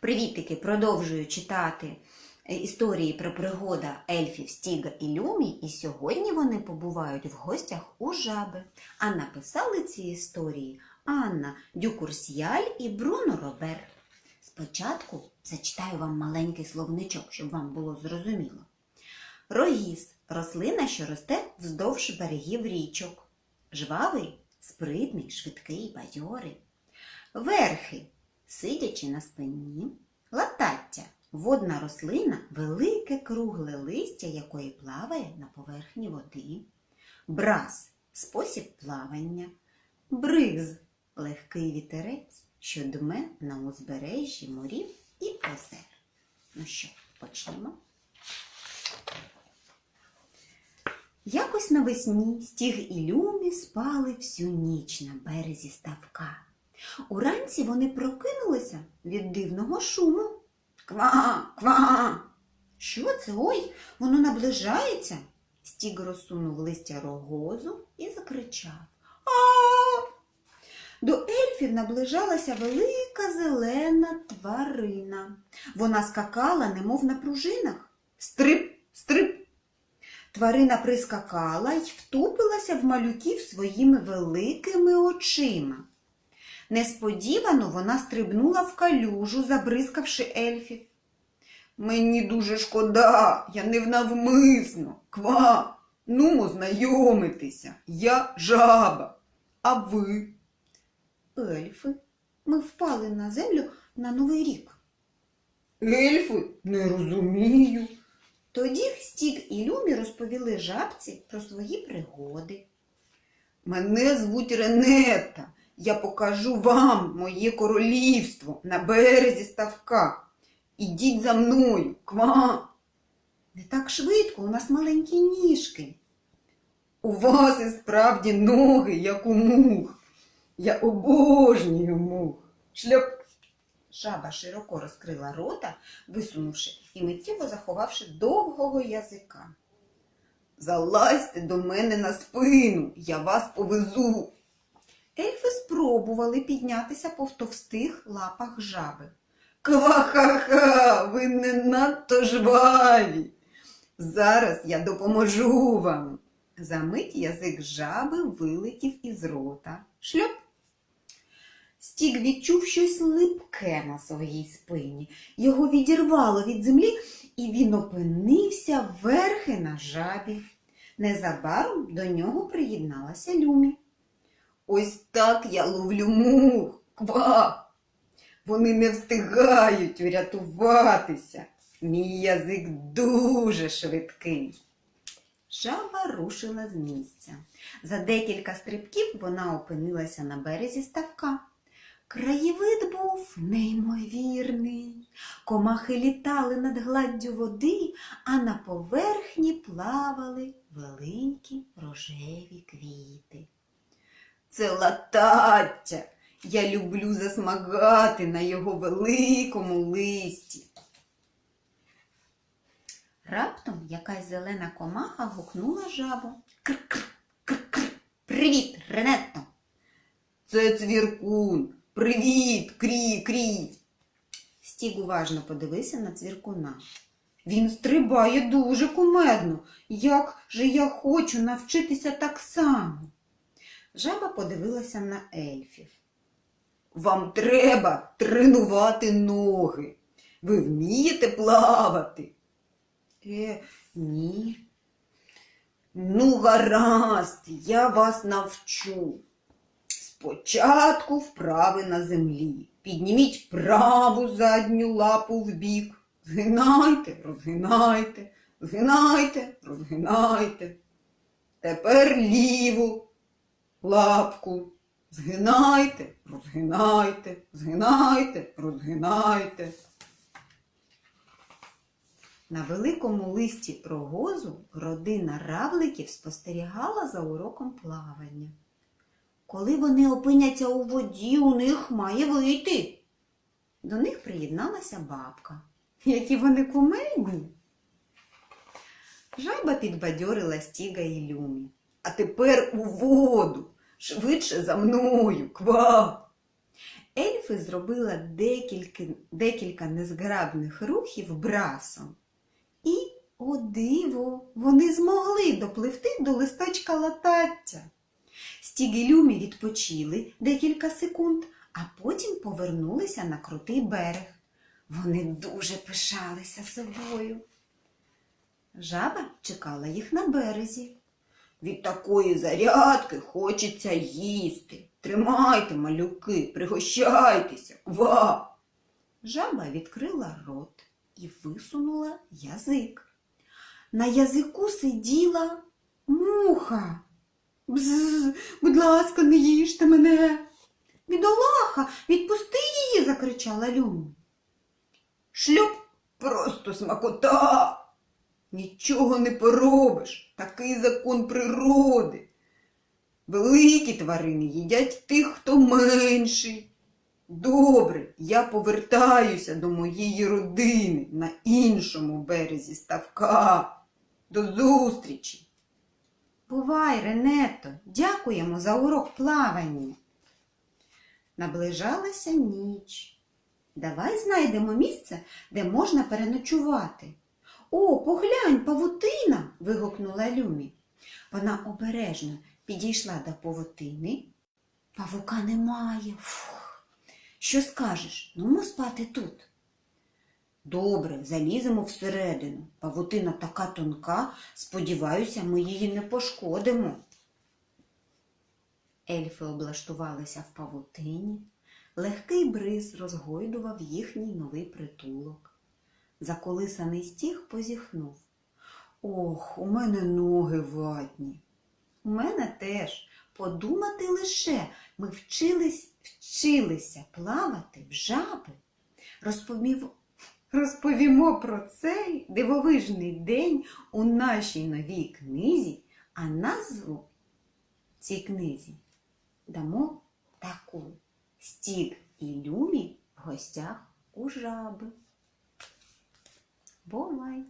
Привітики, продовжую читати е, історії про пригода ельфів Стіга і Люмі, і сьогодні вони побувають в гостях у жаби. А написали ці історії Анна Дюкурсіаль і Бруно Робер. Спочатку зачитаю вам маленький словничок, щоб вам було зрозуміло. Рогіз рослина, що росте вздовж берегів річок. Жвавий, спритний, швидкий, бадьорий. Верхи сидячи на спині, латаття водна рослина, велике кругле листя, якої плаває на поверхні води, браз спосіб плавання, бриз легкий вітерець, що дме на узбережжі морів і озер. Ну що, почнемо. Якось навесні стіг і люмі спали всю ніч на березі ставка. Уранці вони прокинулися від дивного шуму. Ква, ква. Що це? Ой, воно наближається. Стіг розсунув листя рогозу і закричав. А! До ельфів наближалася велика зелена тварина. Вона скакала, немов на пружинах. Стрип, стрип. Тварина прискакала й втупилася в малюків своїми великими очима. Несподівано вона стрибнула в калюжу, забризкавши ельфів. Мені дуже шкода, я невнавмисно. Ква, нумо знайомитися. Я жаба. А ви? Ельфи. Ми впали на землю на Новий рік. Ельфи? Не розумію. Тоді Стік і Люмі розповіли жабці про свої пригоди. Мене звуть Ренета. Я покажу вам моє королівство на березі ставка. Ідіть за мною, ква. Не так швидко, у нас маленькі ніжки. У вас і справді ноги, як у мух. Я обожнюю мух. Шльоп. Жаба широко розкрила рота, висунувши і миттєво заховавши довгого язика. Залазьте до мене на спину, я вас повезу. Ельфи спробували піднятися по товстих лапах жаби. Ква-ха-ха, ви не надто жваві. Зараз я допоможу вам. Замить язик жаби вилетів із рота. Шльоп. Стік відчув щось липке на своїй спині. Його відірвало від землі, і він опинився верхи на жабі. Незабаром до нього приєдналася Люмі. Ось так я ловлю мух. Ква. Вони не встигають врятуватися. Мій язик дуже швидкий. Жаба рушила з місця. За декілька стрибків вона опинилася на березі ставка. Краєвид був неймовірний. Комахи літали над гладдю води, а на поверхні плавали великі рожеві квіти. Це латаття. Я люблю засмагати на його великому листі. Раптом якась зелена комаха гукнула жабу. Кр-кр-кр-кр. Привіт, Ренетто. Це цвіркун. Привіт, крі, крі. Стіг уважно подивився на цвіркуна. Він стрибає дуже кумедно. Як же я хочу навчитися так само. Жаба подивилася на ельфів. Вам треба тренувати ноги. Ви вмієте плавати? Е, ні. Ну, гаразд, я вас навчу. Спочатку вправи на землі. Підніміть праву задню лапу вбік. Згинайте, розгинайте, згинайте, розгинайте. Тепер ліву лапку. Згинайте, розгинайте, згинайте, розгинайте. На великому листі рогозу родина равликів спостерігала за уроком плавання. Коли вони опиняться у воді, у них має вийти. До них приєдналася бабка. Які вони кумедні. Жаба підбадьорила стіга і люмі. А тепер у воду, швидше за мною, ква. Ельфи зробила декілька, декілька незграбних рухів брасом. І, о диво, вони змогли допливти до листочка латаття. Стіг Люмі відпочили декілька секунд, а потім повернулися на крутий берег. Вони дуже пишалися собою. Жаба чекала їх на березі. Від такої зарядки хочеться їсти. Тримайте, малюки, пригощайтеся. Ва! Жаба відкрила рот і висунула язик. На язику сиділа муха. Бз, будь ласка, не їжте мене. Бідолаха, відпусти її, закричала Люмі. Шлюб просто смакота. Нічого не поробиш. Такий закон природи. Великі тварини їдять тих, хто менший. Добре, я повертаюся до моєї родини на іншому березі ставка. До зустрічі. Бувай, Ренето, дякуємо за урок плавання. Наближалася ніч. Давай знайдемо місце, де можна переночувати. О, поглянь, павутина. вигукнула Люмі. Вона обережно підійшла до павутини. Павука немає. Фух. Що скажеш? Ну, спати тут. Добре, заліземо всередину. Павутина така тонка, сподіваюся, ми її не пошкодимо. Ельфи облаштувалися в павутині. Легкий бриз розгойдував їхній новий притулок. Заколисаний стіг позіхнув. Ох, у мене ноги ватні. У мене теж. Подумати лише, ми вчились, вчилися плавати в жаби. Розповів, розповімо про цей дивовижний день у нашій новій книзі, а назву цій книзі дамо таку Стіг і Люмі в гостях у жаби. Бувай!